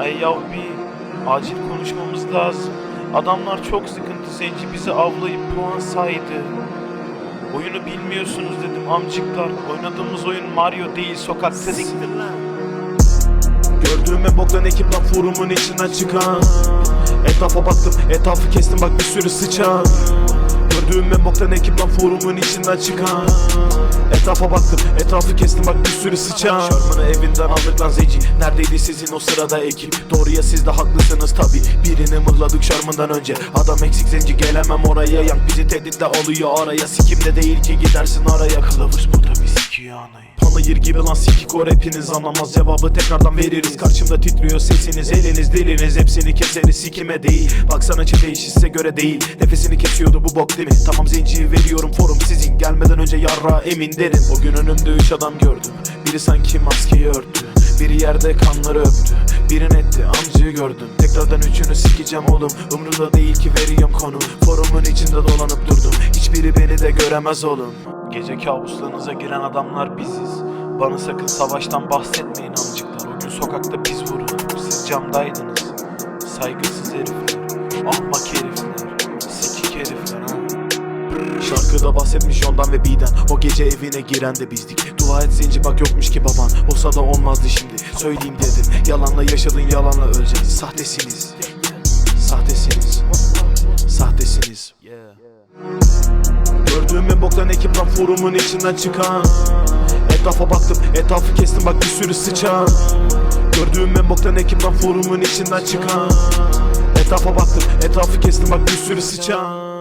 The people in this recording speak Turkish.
Ay yavbi, acil konuşmamız lazım. Adamlar çok sıkıntı zenci bizi avlayıp puan saydı. Oyunu bilmiyorsunuz dedim amcıklar. Oynadığımız oyun Mario değil sokakta siktir lan. Gördüğüm en boktan ekip lan forumun içinden çıkan Etrafa baktım etrafı kestim bak bir sürü sıçan Gördüğüm en boktan ekip lan forumun içinden çıkan Etrafa baktım etrafı kestim bak bir sürü sıçan. Şarmını evinden aldık lan zenci Neredeydi sizin o sırada ekip? Doğruya siz de haklısınız tabi Birini mırladık şarmından önce. Adam eksik zenci gelemem oraya. Yank bizi tehditle oluyor araya. Sikimde değil ki gidersin araya. Kılavuz burada bir sikiyor anayı Panayır gibi lan sikik o rapiniz. Anlamaz cevabı tekrardan veririz. Karşımda titriyor sesiniz. Eliniz diliniz hepsini keseriz. Sikime değil. Baksana çete iş göre değil. Nefesini kesiyordu bu bok değil mi? Tamam zenci veriyorum forum önce yarra emin derim O gün önümde üç adam gördüm Biri sanki maskeyi örttü biri yerde kanları öptü Biri netti amcayı gördüm Tekrardan üçünü sikeceğim oğlum Umrumda değil ki veriyorum konu Forumun içinde dolanıp durdum Hiçbiri beni de göremez oğlum Gece kabuslarınıza giren adamlar biziz. Bana sakın savaştan bahsetmeyin amcıklar. O gün sokakta biz vurun. Siz camdaydınız. Saygısız herifler. Ahmak herifler. Sikik herifler ha. Şarkıda bahsetmiş ondan ve biden O gece evine giren de bizdik. Dua et zenci bak yokmuş ki baban. Olsa da olmazdı şimdi. Söyleyeyim dedim. Yalanla yaşadın yalanla öleceksin Sahtesiniz. Sahtesiniz. Sahtesiniz. Gördüğüm boktan ekip lan forumun içinden çıkan. Etrafa baktım etrafı kestim. Bak bir sürü sıçan. Gördüğüm en boktan ekip lan forumun içinden çıkan. Etrafa baktım etrafı kestim. Bak bir sürü sıçan